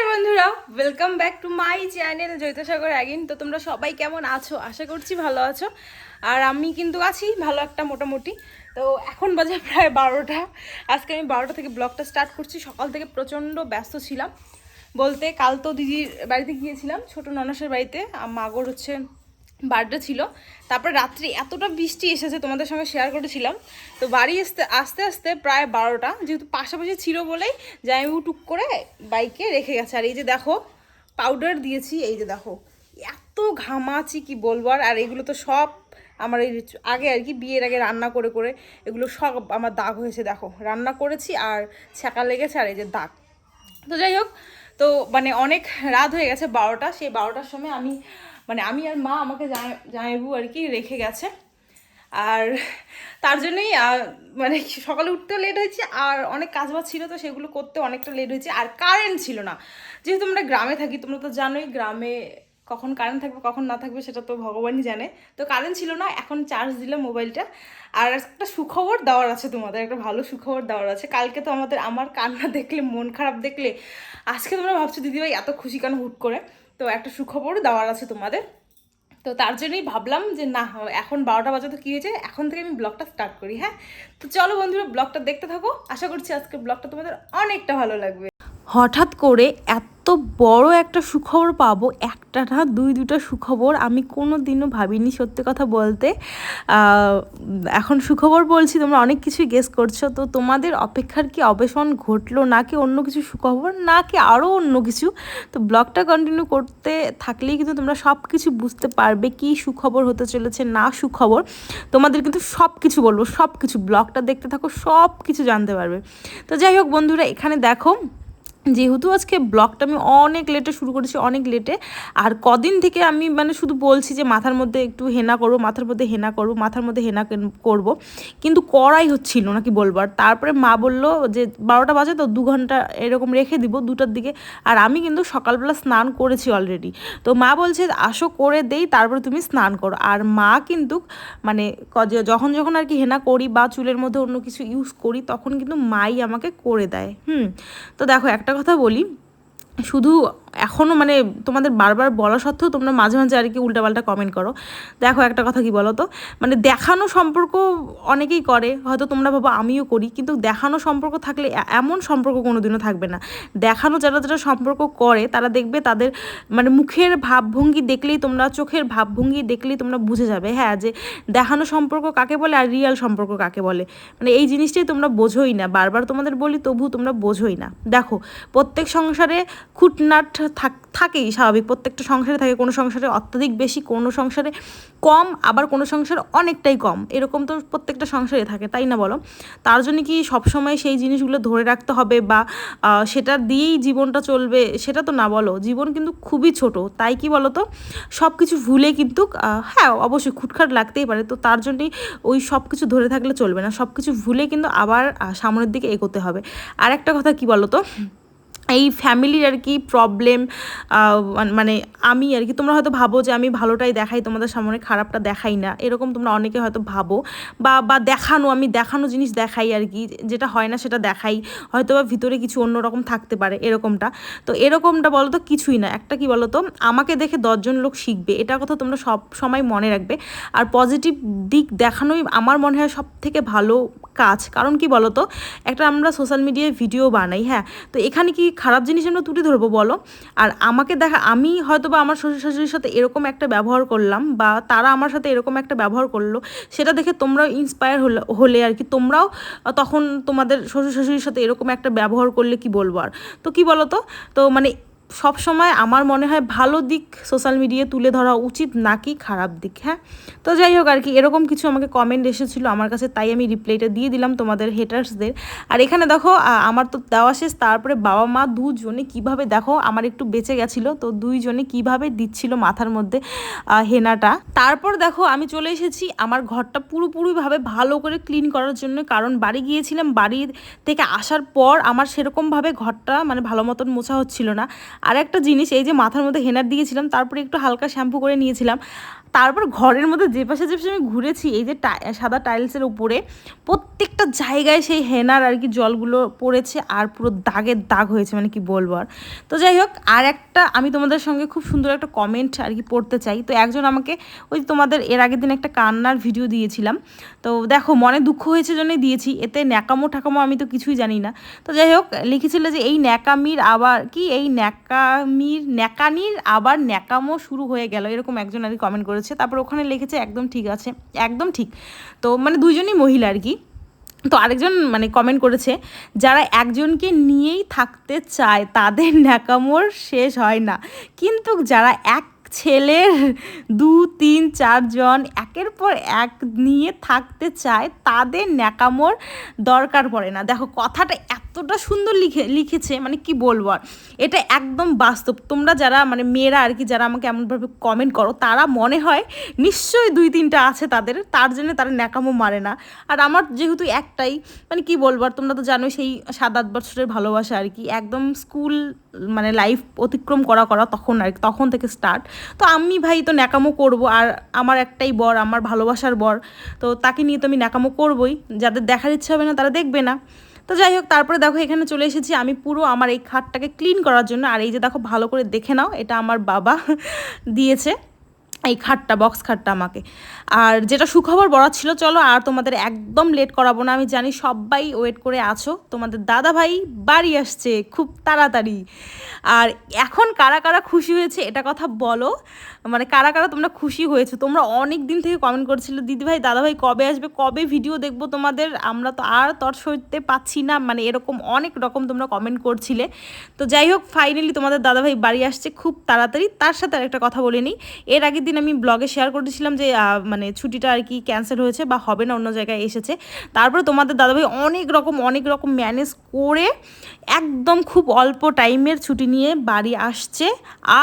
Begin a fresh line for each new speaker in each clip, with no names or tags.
নমস্কার বন্ধুরা welcome back to my channel Jaitasagar again তো তোমরা সবাই কেমন আছো? আশা করছি ভালো আছো। আর আমি কিন্তু আছি ভালো একটা মোটামুটি। তো এখন বাজে প্রায় বারোটা। আজকে আমি বারোটা থেকে ব্লগটা স্টার্ট করছি। সকাল থেকে প্রচণ্ড ব্যস্ত ছিলাম। বলতে কাল তো দিদির বাড়িতে গিয়েছিলাম, ছোট ননাসের বাড়িতে। মাগর হচ্ছে বার্থডে ছিল। তারপরে রাত্রি এতটা বৃষ্টি এসেছে তোমাদের সঙ্গে শেয়ার করেছিলাম। তো বাড়ি আসতে, আস্তে আস্তে প্রায় বারোটা। যেহেতু পাশাপাশি ছিল বলেই জামাইবু টুক করে বাইকে রেখে গেছে। আর এই যে দেখো পাউডার দিয়েছি, এই যে দেখো। এত ঘামাচি, কি বলব? আর এগুলো তো সব আমার এই আগে আর কি বিয়ের আগে রান্না করে করে এগুলো সব আমার দাগ হয়েছে, দেখো। রান্না করেছি আর ছ্যাঁকা লেগেছে আর এই যে দাগ। তো যাই হোক, তো মানে অনেক রাত হয়ে গেছে বারোটা। সেই বারোটার সময় আমি মানে আমি আর মা আমাকে জামাই জামাইবু আর কি রেখে গেছে। আর তার জন্যই মানে সকালে উঠতেও লেট হয়েছে, আর অনেক কাজ বাজ ছিল তো সেগুলো করতে অনেকটা লেট হয়েছে, আর কারেন্ট ছিল না। যেহেতু আমরা গ্রামে থাকি, তোমরা তো জানোই গ্রামে কখন কারেন্ট থাকবে, কখন না থাকবে, সেটা তো ভগবানই জানে। তো কারেন্ট ছিল না, এখন চার্জ দিলাম মোবাইলটা আর একটা সুখবর দেওয়ার আছে তোমাদের, একটা ভালো সুখবর দেওয়ার আছে। কালকে তো আমাদের, আমার কান্না দেখলে, মন খারাপ দেখলে, আজকে তোমরা ভাবছ, দিদিভাই, এত খুশি কেন হুট করে? তো একটা সুখবর দেওয়ার আছে তোমাদের। তো তার জন্যই ভাবলাম যে না, এখন বারোটা বাজে তো কী হয়েছে? এখন থেকে আমি ব্লগটা স্টার্ট করি হ্যাঁ? তো চলো বন্ধুরা, ব্লগটা দেখতে থাকো। আশা করছি আজকে ব্লগটা তোমাদের অনেকটা ভালো লাগবে।
হঠাৎ করে এত বড় একটা সুখবর পাবো, একটা না দুই দুটো সুখবর, আমি কোনো দিনও ভাবিনি সত্যি কথা বলতে। এখন সুখবর বলছি, তোমরা অনেক কিছুই গেস করছ, তো তোমাদের অপেক্ষার কি অবসান ঘটলো, না কি অন্য কিছু সুখবর, না কি আরও অন্য কিছু? তো ব্লগটা কন্টিনিউ করতে থাকলেই কিন্তু তোমরা সব কিছু বুঝতে পারবে, কি সুখবর হতে চলেছে, না সুখবর। তোমাদের কিন্তু সব কিছু বলব সব কিছু ব্লগটা দেখতে থাকো সব কিছু জানতে পারবে। তো যাই হোক বন্ধুরা, এখানে দেখো যেহেতু আজকে ব্লগটা আমি অনেক লেটে শুরু করেছি, অনেক লেটে। আর কদিন থেকে আমি মানে শুধু বলছি যে মাথার মধ্যে একটু হেনা করব, মাথার মধ্যে হেনা করব, মাথার মধ্যে হেনা করব। কিন্তু করাই হচ্ছিল না কি বলব? আর তারপরে মা বলল যে বারোটা বাজে তো দু ঘণ্টা এরকম রেখে দিব দুটার দিকে। আর আমি কিন্তু সকালবেলা স্নান করেছি অলরেডি তো মা বলছে আসো করে দেই, তারপরে তুমি স্নান করো। আর মা কিন্তু মানে যখন যখন আর কি হেনা করি বা চুলের মধ্যে অন্য কিছু ইউজ করি, তখন কিন্তু মাই আমাকে করে দেয়। হুম? তো দেখো একটা কথা বলি। শুধু এখনও মানে তোমাদের বারবার বলা সত্ত্বেও তোমরা মাঝে মাঝে আর কি উল্টাপাল্টা কমেন্ট করো। দেখো একটা কথা কি বলো তো মানে দেখানো সম্পর্ক অনেকেই করে, হয়তো তোমরা ভাবো আমিও করি, কিন্তু দেখানো সম্পর্ক থাকলে এমন সম্পর্ক কোনোদিনও থাকবে না। দেখানো যারা যারা সম্পর্ক করে, তারা দেখবে তাদের মানে মুখের ভাবভঙ্গি দেখলেই তোমরা, চোখের ভাবভঙ্গি দেখলেই তোমরা বুঝে যাবে হ্যাঁ যে দেখানো সম্পর্ক কাকে বলে আর রিয়াল সম্পর্ক কাকে বলে। মানে এই জিনিসটাই তোমরা বোঝোই না। বারবার তোমাদের বলি, তবু তোমরা বোঝোই না। দেখো, প্রত্যেক সংসারে খুটনাট থাকেই স্বাভাবিক। প্রত্যেকটা সংসারে থাকে, কোনো সংসারে অত্যাধিক বেশি, কোনো সংসারে কম, আবার কোনো সংসারে অনেকটাই কম। এরকম তো প্রত্যেকটা সংসারে থাকে, তাই না বলো? তার জন্য কি সবসময় সেই জিনিসগুলো ধরে রাখতে হবে বা সেটা দিয়েই জীবনটা চলবে, সেটা তো না বলো। জীবন কিন্তু খুবই ছোট, তাই কি বলো তো সব কিছু ভুলে কিন্তু হ্যাঁ অবশ্যই খুটখাট লাগতেই পারে। তো তার জন্যই ওই সব কিছু ধরে থাকলে চলবে না। সব কিছু ভুলে কিন্তু আবার সামনের দিকে এগোতে হবে। আর একটা কথা কি বলো তো এই ফ্যামিলির আর কি প্রবলেম মানে আমি আর কি, তোমরা হয়তো ভাবো যে আমি ভালোটাই দেখাই, তোমাদের সামনে খারাপটা দেখাই না। এরকম তোমরা অনেকে হয়তো ভাবো। বা বা দেখানো, আমি দেখানো জিনিস দেখাই আর কি, যেটা হয় না সেটা দেখাই। হয়তো বা ভিতরে কিছু অন্যরকম থাকতে পারে, এরকমটা। তো এরকমটা বলো তো কিছুই না। একটা কি বলো তো আমাকে দেখে দশজন লোক শিখবে এটা কথা তোমরা সব সময় মনে রাখবে। আর পজিটিভ দিক দেখানোই আমার মনে হয় সব থেকে ভালো কাজ। কারণ কি বলো তো একটা আমরা সোশ্যাল মিডিয়ায় ভিডিও বানাই হ্যাঁ? তো এখানে কি খারাপ জিনিস আমরা তুলে ধরবো, বলো। আর আমাকে দেখা, আমি হয়তো বা আমার শ্বশুর শাশুড়ির সাথে এরকম একটা ব্যবহার করলাম বা তারা আমার সাথে এরকম একটা ব্যবহার করল, সেটা দেখে তোমরাও ইন্সপায়ার হলে হলে আর কি। তোমরাও তখন তোমাদের শ্বশুর শাশুড়ির সাথে এরকম একটা ব্যবহার করলে কি বলব আর? তো কি বলো তো তো মানে সব সময় আমার মনে হয় ভালো দিক সোশ্যাল মিডিয়ায় তুলে ধরা উচিত, নাকি খারাপ দিক হ্যাঁ? তো যাই হোক আর কি, এরকম কিছু আমাকে কমেন্ট এসেছিল আমার কাছে, তাই আমি রিপ্লাইটা দিয়ে দিলাম তোমাদের হেটার্সদের আর এখানে দেখো আমার তো দেওয়া শেষ, তারপরে বাবা মা দুজনে কীভাবে, দেখো, আমার একটু বেঁচে গেছিল, তো দুইজনে কীভাবে দিচ্ছিল মাথার মধ্যে হেনাটা। তারপর দেখো, আমি চলে এসেছি, আমার ঘরটা পুরোপুরিভাবে ভালো করে ক্লিন করার জন্য, কারণ বাড়ি গিয়েছিলাম, বাড়ির থেকে আসার পর আমার সেরকমভাবে ঘরটা মানে ভালো মতন মোছা হচ্ছিল না। আর একটা জিনিস, এই যে মাথার মধ্যে হেনার দিয়েছিলাম, তারপরে একটু হালকা শ্যাম্পু করে নিয়েছিলাম। তারপর ঘরের মধ্যে যে পাশে যে পাশে আমি ঘুরেছি, এই যে সাদা টাইলসের উপরে, প্রত্যেকটা জায়গায় সেই হেনার আর কি জলগুলো পড়েছে আর পুরো দাগের দাগ হয়েছে মানে কি বলব আর। তো যাই হোক, আর একটা আমি তোমাদের সঙ্গে খুব সুন্দর একটা কমেন্ট আর কি পড়তে চাই। তো একজন আমাকে ওই তোমাদের এর আগের দিন একটা কান্নার ভিডিও দিয়েছিলাম। তো দেখো, মনে দুঃখ হয়েছে জন্যই দিয়েছি, এতে ন্যাকামো ঠাকামো আমি তো কিছুই জানি না। তো যাই হোক, লিখেছিল যে এই ন্যাকামির আবার, কি এই ন্যাকামির, ন্যাকানির আবার ন্যাকামো শুরু হয়ে গেল, এরকম একজন আর কি কমেন্ট করেছে, তারপর ওখানে লিখেছে একদম ঠিক আছে, একদম ঠিক। তো মানে দুইজনই মহিলা আর কি। তো আরেকজন মানে কমেন্ট করেছে, যারা একজনকে নিয়েই থাকতে চায়, তাদের ন্যাকামোর শেষ হয় না। কিন্তু যারা এক ছেলের দু, তিন চারজন একের পর এক নিয়ে থাকতে চায়, তাদের ন্যাকামোর দরকার পড়ে না। দেখো, কথাটা এতটা সুন্দর লিখে, লিখেছে মানে কি বলব আর? এটা একদম বাস্তব। তোমরা যারা মানে মেয়েরা আর কি, যারা আমাকে এমনভাবে কমেন্ট করো, তারা মনে হয় নিশ্চয়ই দুই তিনটা আছে তাদের, তার জন্য তারা ন্যাকামো মারে না। আর আমার যেহেতু একটাই মানে কি বলব আর, তোমরা তো জানো সেই সাত আট বছরের ভালোবাসা আর কি। একদম স্কুল মানে লাইফ অতিক্রম করা করা তখন আর তখন থেকে স্টার্ট তো আমি ভাই তো ন্যাকামো করব আর আমার একটাই বর, আমার ভালোবাসার বর। তো তাকে নিয়ে তো আমি ন্যাকামো করবই। যাদের দেখার ইচ্ছা হবে না, তারা দেখবে না। তো যাই হোক, তারপরে দেখো এখানে চলে এসেছি আমি পুরো আমার এই খাটটাকে ক্লিন করার জন্য। আর এই যে দেখো, ভালো করে দেখে নাও, এটা আমার বাবা দিয়েছে। এই খাটটা বক্স খাটটা আমাকে। আর যেটা সুখবর বড় ছিল, চলো আর তোমাদের একদম লেট করাবো না। আমি জানি সবাই ওয়েট করে আছো। তোমাদের দাদা ভাই বাড়ি আসছে খুব তাড়াতাড়ি। আর এখন কারা কারা খুশি হয়েছে এটা কথা বলো। মানে কারা কারা তোমরা খুশি হয়েছে? তোমরা অনেক দিন থেকে কমেন্ট করছিলে দিদি ভাই দাদা ভাই কবে আসবে? কবে ভিডিও দেখব তোমাদের? আমরা তো আর তর সইতে পাচ্ছি না। মানে এরকম অনেক রকম তোমরা কমেন্ট করছিলে। তো যাই হোক ফাইনালি তোমাদের দাদা ভাই বাড়ি আসছে খুব তাড়াতাড়ি। তার সাথে আর একটা কথা বলে নিই। এর আগের দিন আমি ব্লগে শেয়ার করেছিলাম যে মানে ছুটিটা আর কি ক্যান্সেল হয়েছে বা হবে না, অন্য জায়গায় এসেছে। তারপরে তোমাদের দাদাভাই অনেক রকম অনেক রকম ম্যানেজ করে একদম খুব অল্প টাইমের ছুটি নিয়ে বাড়ি আসছে।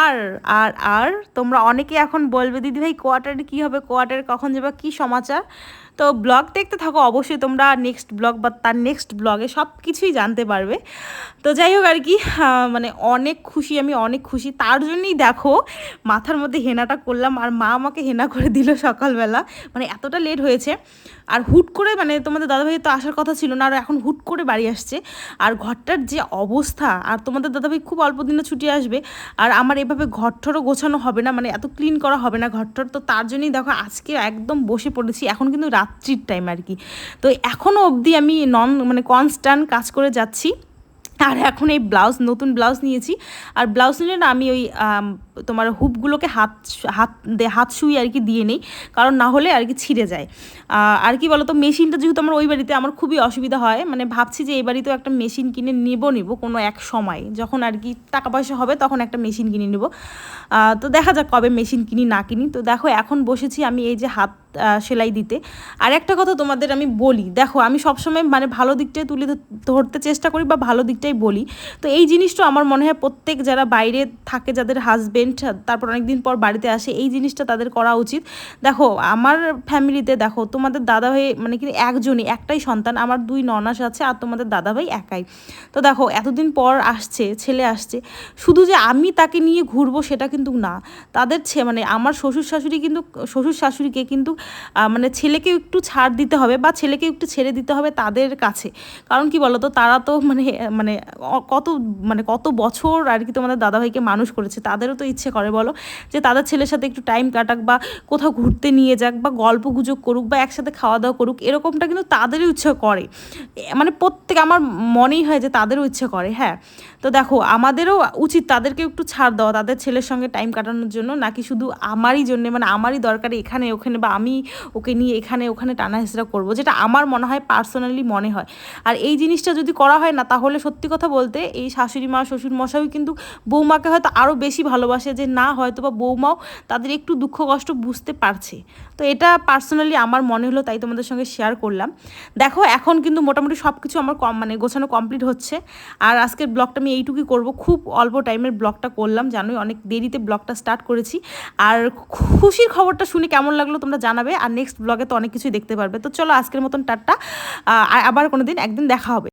আর আর আর তোমরা অনেকে এখন বলবে, দিদিভাই কোয়ার্টারে কী হবে? কোয়ার্টারে কখন যাবে? কী সমাচার? তো ব্লগ দেখতে থাকো, অবশ্যই তোমরা নেক্সট ব্লগ বা তার নেক্সট ব্লগে সব কিছুই জানতে পারবে। তো যাই হোক আর কি মানে অনেক খুশি, আমি অনেক খুশি। তার জন্যই দেখো, মাথার মধ্যে হেনাটা করলাম, আর মা আমাকে হেনা করে দিল সকালবেলা। মানে এতটা লেট হয়েছে। আর হুট করে মানে তোমাদের দাদাভাই তো আসার কথা ছিল না, আর এখন হুট করে বাড়ি আসছে। আর ঘরটার যে অবস্থা, আর তোমাদের দাদাভাই খুব অল্প দিনে ছুটি আসবে, আর আমার এভাবে ঘরটরও গোছানো হবে না মানে এত ক্লিন করা হবে না ঘরটর তো তার জন্যই দেখো আজকে একদম বসে পড়েছি, এখন কিন্তু রাত্রির টাইম আর কি। তো এখনও অবধি আমি নন মানে কনস্ট্যান্ট কাজ করে যাচ্ছি, আর এখন এই ব্লাউজ নতুন ব্লাউজ নিয়েছি, আর ব্লাউজ নিলে না আমি ওই তোমার হুপগুলোকে হাত হাত হাত শুই আর কি দিয়ে নেই, কারণ না হলে আর কি ছিঁড়ে যায়। আর কি বলতো, মেশিনটা যেহেতু আমার ওই বাড়িতে আমার খুবই অসুবিধা হয় মানে ভাবছি যে এই বাড়িতেও একটা মেশিন কিনে নেব নেব কোনো এক সময়। যখন আর কি টাকা পয়সা হবে তখন একটা মেশিন কিনে নেব। তো দেখা যাক কবে মেশিন কিনি, না কিনি। তো দেখো, এখন বসেছি আমি এই যে হাত সেলাই দিতে। আর একটা কথা তোমাদের আমি বলি, দেখো, আমি সবসময় মানে ভালো দিকটাই তুলে ধরতে চেষ্টা করি বা ভালো দিকটাই বলি। তো এই জিনিসটা আমার মনে হয় প্রত্যেক যারা বাইরে থাকে, যাদের হাজবেন্ড তারপর অনেকদিন পর বাড়িতে আসে, এই জিনিসটা তাদের করা উচিত। দেখো, আমার ফ্যামিলিতে দেখো, তোমাদের দাদাভাই মানে কি একজনই, একটাই সন্তান, আমার দুই ননাস আছে আর তোমাদের দাদাভাই একাই। তো দেখো, এতদিন পর আসছে, ছেলে আসছে, শুধু যে আমি তাকে নিয়ে ঘুরবো সেটা কিন্তু না। তাদের ছে মানে আমার শ্বশুর শাশুড়ি কিন্তু, শ্বশুর শাশুড়িকে কিন্তু মানে ছেলেকে একটু ছাড় দিতে হবে বা ছেলেকে একটু ছেড়ে দিতে হবে তাদের কাছে। কারণ কি বলো তো তারা তো মানে মানে কত মানে কত বছর আর কি তোমাদের দাদাভাইকে মানুষ করেছে, তাদেরও তো ইচ্ছে করে, বলো? যে তাদের ছেলের সাথে একটু টাইম কাটাক বা কোথাও ঘুরতে নিয়ে যাক বা গল্প গুজব করুক বা একসাথে খাওয়া দাওয়া করুক, এরকমটা কিন্তু তাদেরই ইচ্ছে করে। মানে প্রত্যেক, আমার মনেই হয় যে তাদেরও ইচ্ছে করে হ্যাঁ। তো দেখো, আমাদেরও উচিত তাদেরকে একটু ছাড় দেওয়া, তাদের ছেলের সঙ্গে টাইম কাটানোর জন্য, নাকি শুধু আমারই জন্য মানে আমারই দরকার এখানে, ওখানে বা আমি ওকে নিয়ে এখানে, ওখানে টানা হেসরা করব, যেটা আমার মনে হয় পার্সোনালি মনে হয়। আর এই জিনিসটা যদি করা হয় না, তাহলে সত্যি কথা বলতে এই শাশুড়ি মা শ্বশুর মশাই কিন্তু বৌমাকে হয়তো আরও বেশি ভালোবাসে যে না হয়তো বা বৌমাও তাদের একটু দুঃখ, কষ্ট বুঝতে পারছে। তো এটা পার্সোনালি আমার মনে হলো, তাই তোমাদের সঙ্গে শেয়ার করলাম। দেখো, এখন কিন্তু মোটামুটি সব কিছু আমার কম মানে গোছানো কমপ্লিট হচ্ছে। আর আজকের ব্লগটা আমি এইটুকুই করব। খুব অল্প টাইমের ব্লগটা করলাম, জানোই অনেক দেরিতে ব্লগটা স্টার্ট করেছি। আর খুশির খবরটা শুনে কেমন লাগল তোমরা জানাবে। আর নেক্সট ব্লগে তো অনেক কিছুই দেখতে পারবে। তো চলো আজকের মতন টাটটা আবার কোনো দিন একদিন দেখা হবে।